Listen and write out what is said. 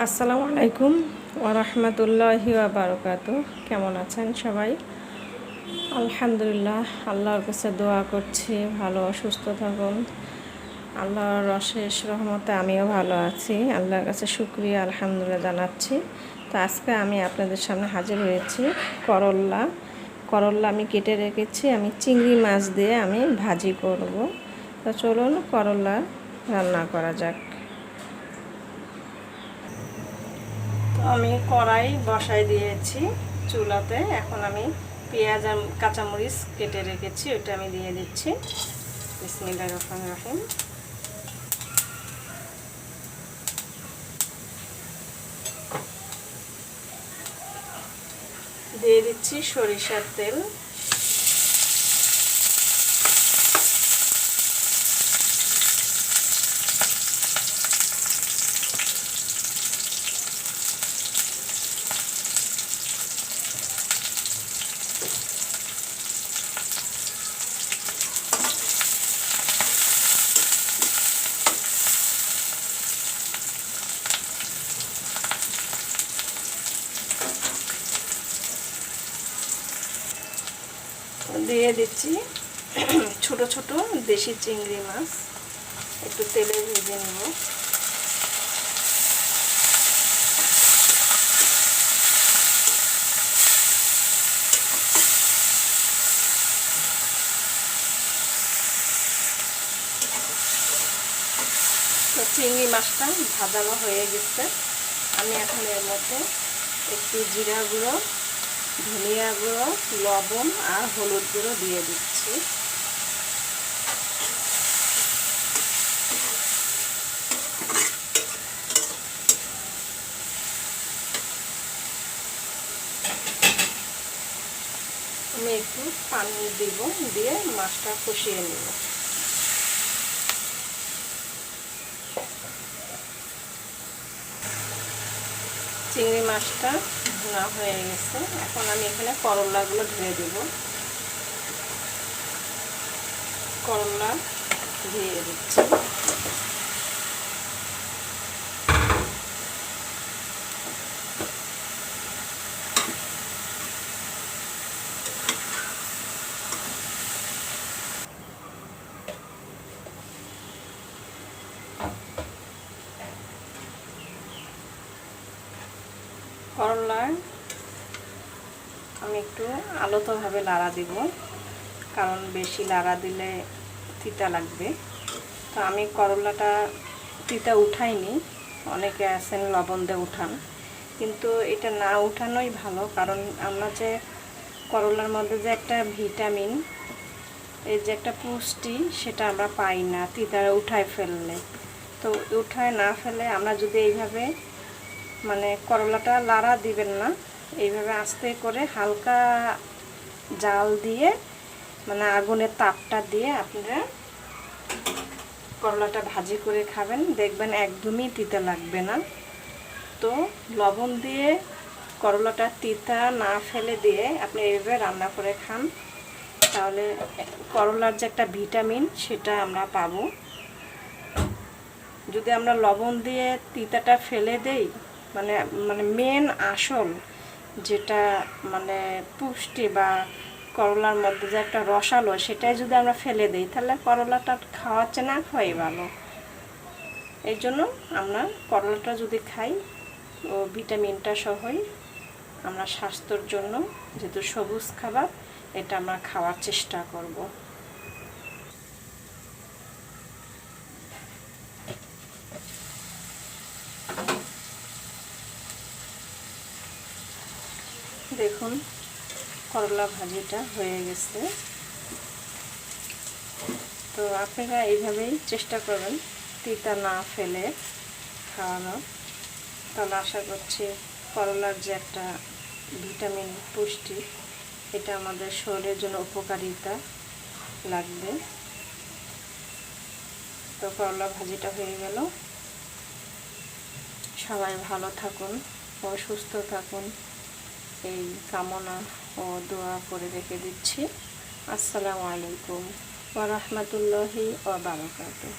আসসালামু আলাইকুম ওরহমতুল্লাহি বারকাত কেমন আছেন সবাই? আলহামদুলিল্লাহ, আল্লাহর কাছে দোয়া করছি, ভালো সুস্থ থাকুন। আল্লাহর অশেষ রহমতে আমিও ভালো আছি, আল্লাহর কাছে শুক্রিয়া, আলহামদুলিল্লাহ জানাচ্ছি। তো আজকে আমি আপনাদের সামনে হাজির হয়েছি করল্লা। করল্লা আমি কেটে রেখেছি, আমি চিংড়ি মাছ দিয়ে আমি ভাজি করব। তো চলুন করল্লা রান্না করা যাক। আমি কড়াই বসাই দিয়েছি চুলাতে। এখন আমি পেঁয়াজ আর কাঁচামরিচ কেটে রেখেছি, ওটা আমি দিয়ে দিচ্ছি। বিসমিল্লা রহমান রহিম। দিয়ে দিচ্ছি সরিষার তেল। দিয়ে দিচ্ছি। ছোট ছোট দেশি চিংড়ি মাছ। একটু তেলে ভেজে নেব। তো চিংড়ি মাছটা ভাজানো হয়ে গেছে। আমি এখন এর মধ্যে একটু জিরা গুঁড়ো ধনিয়া গুঁড়ো, লবণ আর হলুদ গুঁড়ো দিয়ে দিচ্ছি। আমি একটু পানি দিব, দিয়ে মাছটা কষিয়ে নেব। চিংড়ি মাছটা ভুনা হয়ে গেছে। এখন আমি এখানে করলাগুলো ধুয়ে দেব। করলা ধুয়ে দিচ্ছি। করলায় আমি একটু আলতোভাবে লাড়া দিব, কারণ বেশি লাড়া দিলে তিতা লাগবে। তো আমি করলাটা তিতা উঠাইনি, অনেকে আছেন লবণ দিয়ে উঠান। কিন্তু এটা না উঠানোই ভালো, কারণ আমরা যে করলার মধ্যে যে একটা ভিটামিন, এই যে একটা পুষ্টি, সেটা আমরা পাই না তিতা উঠায় ফেললে। তো উঠায় না ফেলে আমরা যদি এইভাবে মানে করলাটা লাড়া দিবেন না। এইভাবে আস্তে করে হালকা জাল দিয়ে মানে আগুনের তাপটা দিয়ে আপনারা করলাটা ভাজি করে খাবেন। দেখবেন একদমই তিতা লাগবে না। তো লবণ দিয়ে করলাটা তিতা না ফেলে দিয়ে আপনি এইভাবে রান্না করে খান। তাহলে করলার যে একটা ভিটামিন সেটা আমরা পাবো। যদি আমরা লবণ দিয়ে তিতাটা ফেলে দেই মানে মানে মেন আসল যেটা মানে পুষ্টি বা করলার মধ্যে যে একটা রসালো সেটাই যদি আমরা ফেলে দিই, তাহলে করলাটা খাওয়াচ্ছে না, খাওয়াই ভালো। এই জন্য আমরা করলাটা যদি খাই ও ভিটামিনটা সহই আমরা স্বাস্থ্যর জন্য যেহেতু সবুজ খাবার, এটা আমরা খাওয়ার চেষ্টা করব। দেখুন, করলা ভাজিটা হয়ে গেছে। তো আপনারা এইভাবেই চেষ্টা করবেন, তিতা না ফেলে খাওয়ানো। তাহলে আশা করছি করলার যে একটা ভিটামিন পুষ্টি, এটা আমাদের শরীরের জন্য উপকারিতা লাগবে। তো করলা ভাজিটা হয়ে গেল। সবাই ভালো থাকুন ও সুস্থ থাকুন। এই কামনা ও দোয়া করে রেখে দিচ্ছি। আসসালামু আলাইকুম ওরহমতুল্লাহি ওবরাকাতুহ